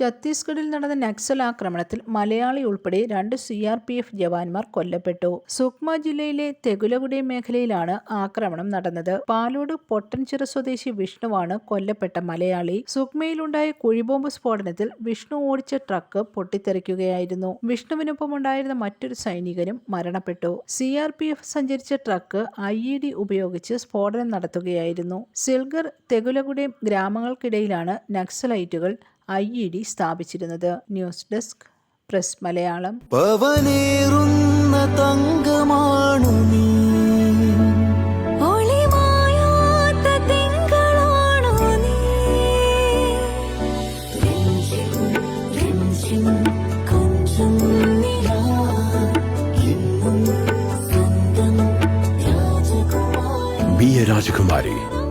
ഛത്തീസ്ഗഡിൽ നടന്ന നക്സൽ ആക്രമണത്തിൽ മലയാളി ഉൾപ്പെടെ രണ്ട് സി ആർ പി എഫ് ജവാന്മാർ കൊല്ലപ്പെട്ടു. സുക്മ ജില്ലയിലെ തെഗുലഗുഡെ മേഖലയിലാണ് ആക്രമണം നടന്നത്. പാലോട് പൊട്ടൻചിറ സ്വദേശി വിഷ്ണുവാണ് കൊല്ലപ്പെട്ട മലയാളി. സുക്മയിലുണ്ടായ കുഴിബോംബ് സ്ഫോടനത്തിൽ വിഷ്ണു ഓടിച്ച ട്രക്ക് പൊട്ടിത്തെറിക്കുകയായിരുന്നു. വിഷ്ണുവിനൊപ്പം ഉണ്ടായിരുന്ന മറ്റൊരു സൈനികനും മരണപ്പെട്ടു. സി ആർ പി എഫ് സഞ്ചരിച്ച ട്രക്ക് ഐ ഇ ഡി ഉപയോഗിച്ച് സ്ഫോടനം നടത്തുകയായിരുന്നു. സിൽഗർ തെഗുലഗുഡെ ഗ്രാമങ്ങൾക്കിടയിലാണ് നക്സലൈറ്റുകൾ ഐ ഇ ഡി സ്ഥാപിച്ചിരുന്നത് ന്യൂസ് ഡെസ്ക് പ്രസ് മലയാളം. പവനേറുന്ന തങ്കമാണു നീ. രാജകുമാരി